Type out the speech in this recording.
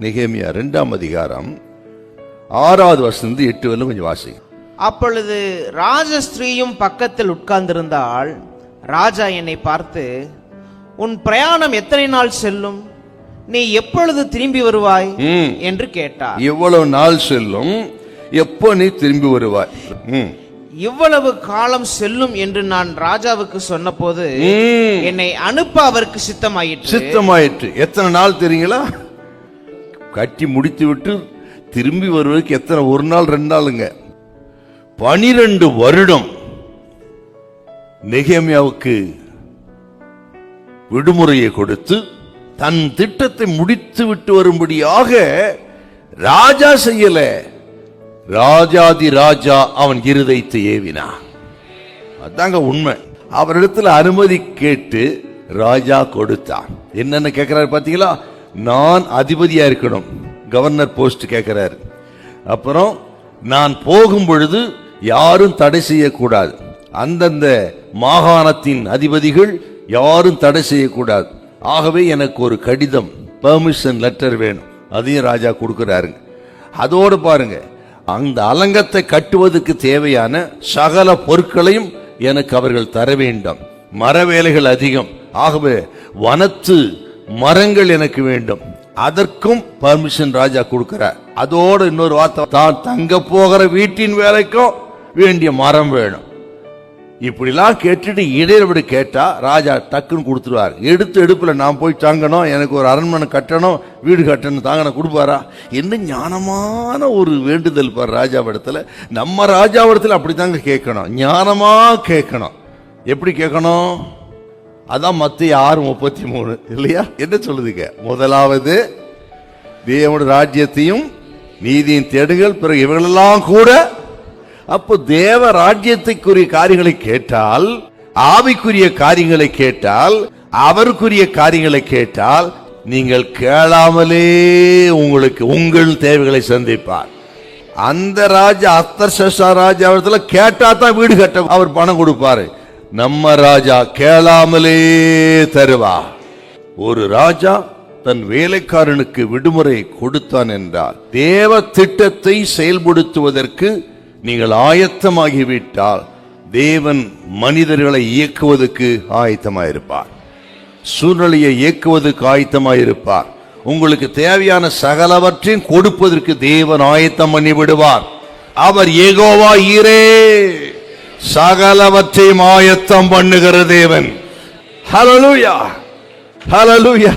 நெகேமியா ரெண்டாம் அதிகாரம் ஆறாவது வருஷம் எட்டு வரலும் கொஞ்சம் வாசிங்க. அப்பொழுது ராஜஸ்திரீயும் பக்கத்தில் உட்கார்ந்திருந்தாள். ராஜா என்னை பார்த்து உன் பிரயாணம் எத்தனை நாள் செல்லும்? நீ எப்பொழுது திரும்பி வருவாய். என்று கேட்டார். எவ்வளவு நாள் செல்லும்? எப்போ நீ திரும்பி வருவாய். இவ்வளவு காலம் செல்லும் என்று நான் ராஜாவுக்கு சொன்னபோது. என்னை அனுப்ப அவருக்கு சித்தமாயிற்று. சித்தமாயிற்று. எத்தனை நாள் தெரியுங்களா? கட்டி முடித்து விட்டு திரும்பி வருவதற்கு எத்தனை ஒரு நாள் ரெண்டு நாளுங்க. பனிரெண்டு வருடம் நெகேமியாவுக்கு விடுமுறையை கொடுத்து தன் திட்டத்தை முடித்து விட்டு வரும்படியாக ராஜா செய்யல. ராஜாதி ராஜா அவன் இருதயத்தை ஏவினான். அதாங்க உண்மை. அவரிடத்தில் அனுமதி கேட்டு ராஜா கொடுத்தான். என்னென்ன கேட்கிறாரு பார்த்தீங்களா நான் அதிபதியாக இருக்கணும். கவர்னர் போஸ்ட் கேட்குறாரு அப்புறம் நான் போகும் பொழுது யாரும் தடை செய்யக்கூடாது. அந்தந்த மாகாணத்தின் அதிபதிகள் யாரும் தடை செய்யக்கூடாது. ஆகவே எனக்கு ஒரு கடிதம் பெர்மிஷன் லெட்டர் வேணும். அதையும் ராஜா கொடுக்குறாருங்க. அதோடு பாருங்க அந்த அலங்கத்தை கட்டுவதற்கு தேவையான சகல பொருட்களையும் எனக்கு அவர்கள் தர வேண்டும். மர வேலைகள் அதிகம். ஆகவே வனத்து மரங்கள் எனக்கு வேண்டும். அதற்கும் பர்மிஷன் ராஜா கொடுக்கிறார். அதோடு இன்னொரு வார்த்தை தான் தங்க போகிற வீட்டின் வேலைக்கும் வேண்டிய மரம் வேணும். இப்படிலாம் கேட்டுட்டு இடையில கேட்டா ராஜா டக்குன்னு கொடுத்துருவார். எடுத்து எடுப்பில் நான் போய் தங்கணும் எனக்கு ஒரு அரண்மனை கட்டணும் வீடு கட்டணும் தாங்கணும் கொடுப்பாரா? என்ன ஞானமான ஒரு வேண்டுதல் பார் ராஜாவிடத்துல நம்ம ராஜாவிடத்தில் அப்படி தாங்க கேட்கணும். ஞானமாக கேட்கணும். எப்படி கேட்கணும்? அதான் மத்திய ஆறு முப்பத்தி மூணு இல்லையா? என்ன சொல்லுதுங்க முதலாவது தேவனுடைய ராஜ்யத்தையும் நீதியின் தேடுகள் பிறகு இவர்களெல்லாம் கூட அப்போ தேவ ராஜ்யத்துக்குரிய காரியங்களை கேட்டால் ஆவிக்குரிய காரியங்களை கேட்டால் அவருக்குரிய காரியங்களை கேட்டால் நீங்கள் கேளாமலே உங்களுக்கு உங்கள் தேவைகளை சந்திப்பார். அந்த ராஜா அத்தர்ஷா ராஜா கேட்டா தான் வீடு கட்ட அவர் பணம் கொடுப்பாரு. நம்ம ராஜா கேளாமலே தருவா. ஒரு ராஜா தன் வேலைக்காரனுக்கு விடுமுறை கொடுத்தான் என்றால் தேவ திட்டத்தை செயல்படுத்துவதற்கு நீங்கள் ஆயத்தமாகிவிட்டால் தேவன் மனிதர்களை இயக்குவதற்கு ஆயத்தமாயிருப்பார். சூழ்நிலையை இயக்குவதற்கு ஆயத்தமாயிருப்பார். உங்களுக்கு தேவையான சகலவற்றையும் கொடுப்பதற்கு தேவன் ஆயத்தம் பண்ணி விடுவார் அவர் ஏகோவா ஈரே! சகலவற்றையும் ஆயத்தம் பண்ணுகிற தேவன். ஹalleluya ஹalleluya